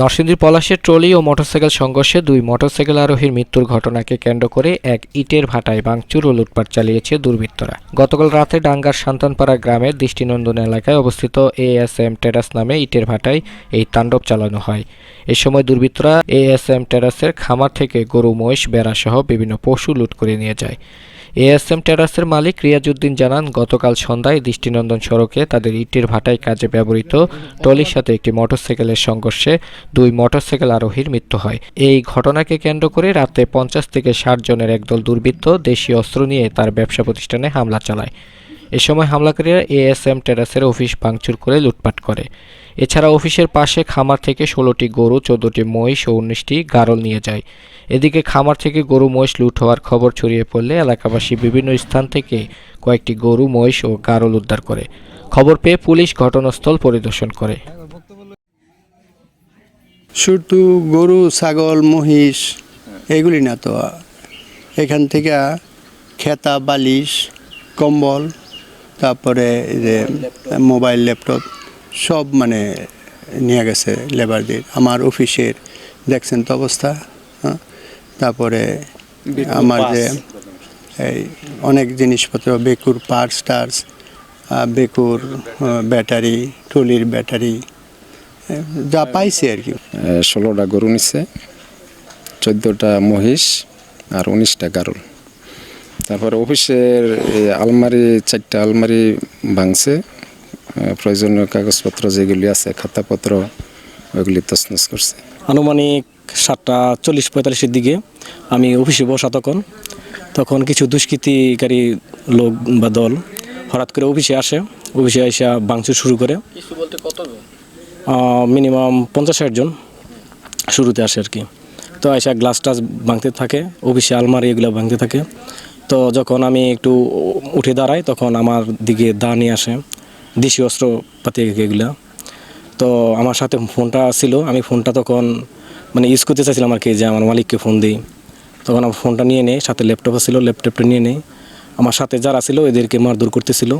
নরসিংদীর পলাশের ট্রলি ও মোটরসাইকেল সংঘর্ষে দুই মোটরসাইকেল আরোহীর মৃত্যুর ঘটনাকে কেন্দ্র করে এক ইটের ভাটায় ভাঙচুর ও লুটপাট চালিয়েছে দুর্বৃত্তরা। গতকাল রাতে ডাঙ্গার সান্তানপাড়া গ্রামের দৃষ্টিনন্দন এলাকায় অবস্থিত এএসএম টেরাস নামে ইটের ভাটায় এই তাণ্ডব চালানো হয়। এ সময় দুর্বৃত্তরা এএসএম টেরাসের খামার থেকে গরু, মহিষ বেড়াসহ বিভিন্ন পশু লুট করে নিয়ে যায়। এএসএম টেরাসের মালিক রিয়াজউদ্দিন জানান, গতকাল সন্ধ্যায় দৃষ্টিনন্দন সড়কে তাদের ইটের ভাটায় কাজে ব্যবহৃত টলির সাথে একটি মোটরসাইকেলের সংঘর্ষে দুই মোটরসাইকেল আরোহীর মৃত্যু হয়। এই ঘটনাকে কেন্দ্র করে রাতে পঞ্চাশ থেকে ষাট জনের একদল দুর্বৃত্ত দেশীয় অস্ত্র নিয়ে তার ব্যবসা প্রতিষ্ঠানে হামলা চালায়। এ সময় হামলাকারীরা এএসএম টেরাসের অফিস ভাঙচুর করে লুটপাট করে। এছাড়া অফিসের পাশে খামার থেকে ষোলোটি গরু, চোদ্দটি মহিষ ও উনিশটি গারল নিয়ে যায়। এদিকে খামার থেকে গরু, মহিষ লুট হওয়ার খবর ছড়িয়ে পড়লে এলাকাবাসী বিভিন্ন স্থান থেকে কয়েকটি গরু, মহিষ ও গারল উদ্ধার করে। খবর পেয়ে পুলিশ ঘটনাস্থল পরিদর্শন করে। শুধু গরু, ছাগল, মহিষ, এগুলি না তো। এখান থেকে খেতা, বালিশ, কম্বল তারপরে যে মোবাইল ল্যাপটপ সব মানে নিয়ে গেছে লেবার দিয়ে। আমার অফিসের দেখছেন তো অবস্থা হ্যাঁ? তারপরে আমার যে এই অনেক জিনিসপত্র বেকুর পার্স টার্স বেকুর ব্যাটারি ট্রলির ব্যাটারি যা পাইছে আর কি। ষোলোটা গরু নিচ্ছে চোদ্দোটা মহিষ আর উনিশটা গারুল। তারপরে অফিসের এই আলমারি চারটা আলমারি ভাঙছে। প্রয়োজনীয় কাগজপত্র যেগুলি আছে খাতাপত্র ওইগুলি তছনছ করছে। আনুমানিক সাতটা চল্লিশ পঁয়তাল্লিশের দিকে আমি অফিসে বসা তখন। তখন কিছু দুষ্কৃতিকারী লোক বা দল হঠাৎ করে অফিসে আসে। অফিসে এসে ভাঙচুর শুরু করে। মিনিমাম পঞ্চাশ ষাট জন শুরুতে আসে আর কি। তো এসে গ্লাস টাস ভাঙতে থাকে অফিসে আলমারি এগুলো ভাঙতে থাকে। তো যখন আমি একটু উঠে দাঁড়াই, তখন আমার দিকে দা নিয়ে আসে, দেশি অস্ত্র পাতি এগুলো। তো আমার সাথে ফোনটা ছিল, আমি ফোনটা তখন মানে ইউজ করতে চাইছিলাম আর কি, যে আমার মালিককে ফোন দিই। তখন আমার ফোনটা নিয়ে নেই, সাথে ল্যাপটপ ছিল, ল্যাপটপটা নিয়ে নেই। আমার সাথে যারা ছিল, এদেরকে মারধর করতেছিল।